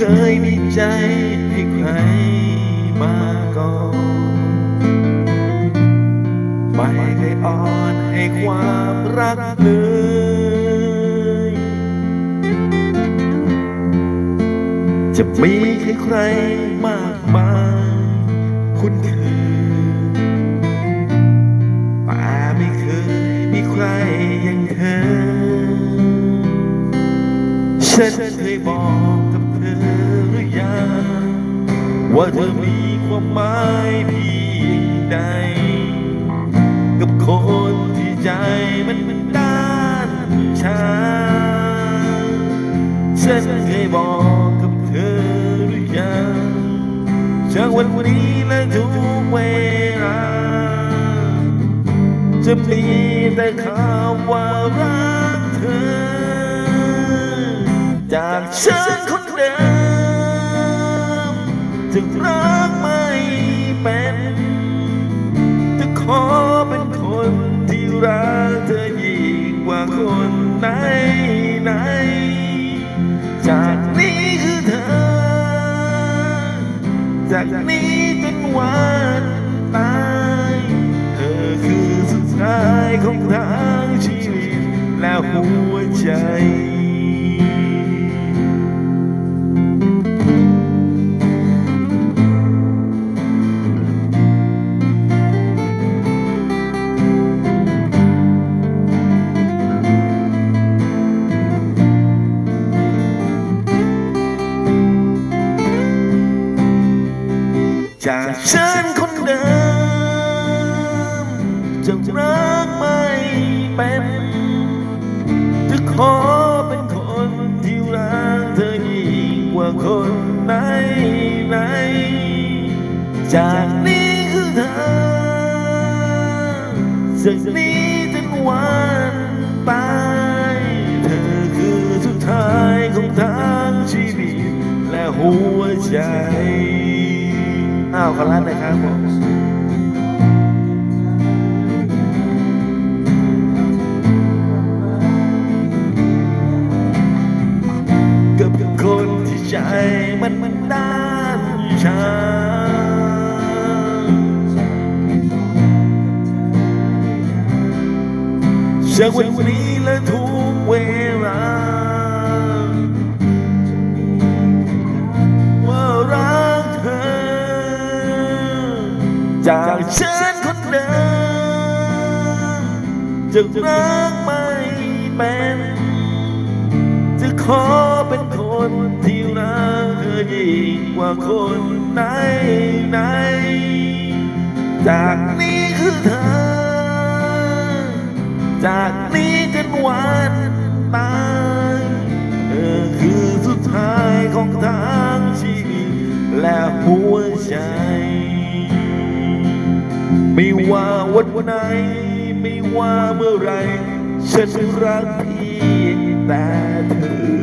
เคยมีใจให้ใครมาก่อนไม่เคยอ่อนให้ความรักเลยจะมีใครใครมากมายคุณคือแต่ไม่เคยมีใครอย่างเธอฉันเคยบอก ว่าเธอมีความหมายเพียงใด กับคนที่ใจมันเป็นด้านชาฉันเคยบอกกับเธอหรือยังจากวันนี้และทุกเวลา จะมีแต่คำว่ารักเธอ จากฉันคนเดิม จะรักไม่เป็น จะขอเป็นคนที่รักเธอยิ่งกว่าคนไหนไหนๆจากนี้คือเธอ จากนี้จนวันตาย เธอคือสุดท้ายของทางชีวิตและหัวใจ จากฉันคนเดิมจะรักไม่เป็นจะขอเป็นคนที่รักเธอยิ่งกว่าคนไหนไหนจากนี้คือเธอจากนี้จนวันตายเธอคือสุดท้ายของทางชีวิตและหัวใจาวขอรับเลยครับผมกับคนที่ใจมันมันด้านชาจากวันนี้และทุกเวลา ฉันคนเดิมจะรักไม่เป็นจะขอเป็นคนที่รักเธอยิ่งกว่าคนไหนไหนจากนี้คือเธอ จากนี้จนวันตายเธอคือสุดท้ายของทางชีวิตและหัวใจ ว่าวันไหน ไม่ว่าเมื่อไร ฉันรักพี่แต่เธอ